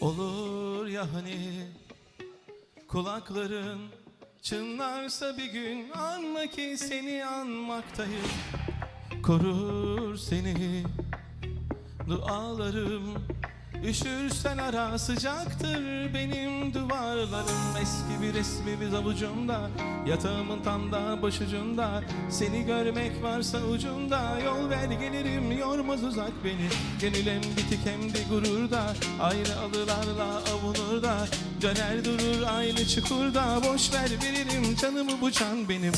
Olur ya hani kulakların çınlarsa bir gün anla ki seni anmaktayım. Korur seni dualarım Üşürsen ara sıcaktır benim duvarlarım Eski bir resmimiz avucumda Yatağımın tam da başucunda Seni görmek varsa ucunda Yol ver gelirim yormaz uzak beni. Gönül hem bitik hem de gururda Aynı alılarla avunur da Döner durur aynı çukurda Boş ver veririm canımı bu can benim.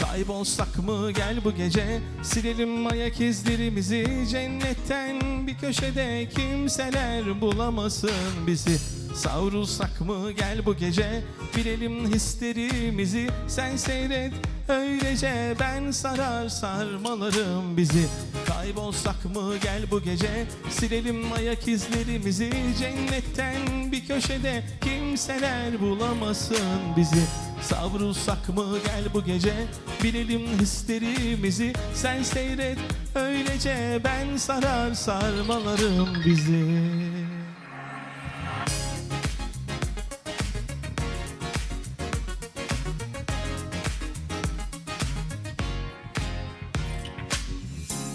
Kaybolsak mı gel bu gece Silelim ayak izlerimizi Cennetten bir köşede Kimseler bulamasın bizi Savrulsak mı? Gel bu gece. Bilelim hislerimizi. Sen seyret öylece. Ben sarar sarmalarım bizi. Kaybolsak mı? Gel bu gece. Silelim ayak izlerimizi. Cennetten bir köşede Kimseler bulamasın bizi. Savrulsak mı? Gel bu gece. Bilelim hislerimizi. Sen seyret öylece. Ben sarar sarmalarım bizi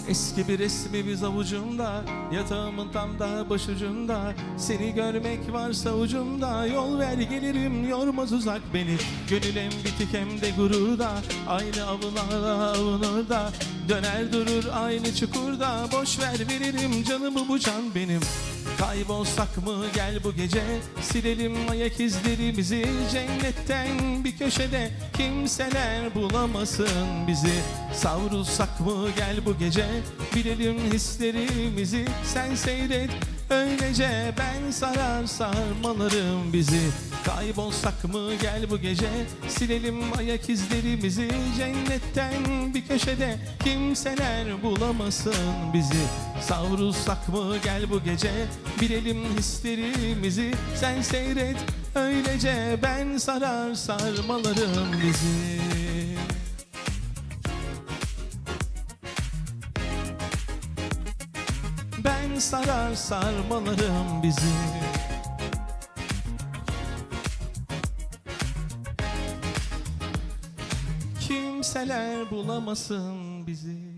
Eski bir resmimiz avucumda Yatağımın tam da başucunda. Seni görmek varsa ucumda Yol ver gelirim yormaz uzak beni. Gönül bitik hem de gururda Aynı avılarla avunur da Döner durur aynı çukurda Boş ver veririm canımı bu can benim. Kaybolsak mı? Gel bu gece Silelim ayak izlerimizi. Cennetten bir köşede Kimseler bulamasın bizi. Savrulsak mı? Gel bu gece Bilelim hislerimizi. Sen seyret öylece Ben sarar sarmalarım bizi. Kaybolsak mı gel bu gece? Silelim ayak izlerimizi. Cennetten bir köşede Kimseler bulamasın bizi. Savrulsak mı gel bu gece? Bilelim hislerimizi. Sen seyret. Öylece Ben sarar sarmalarım bizi Ben sarar sarmalarım bizi. Kimseler bulamasın bizi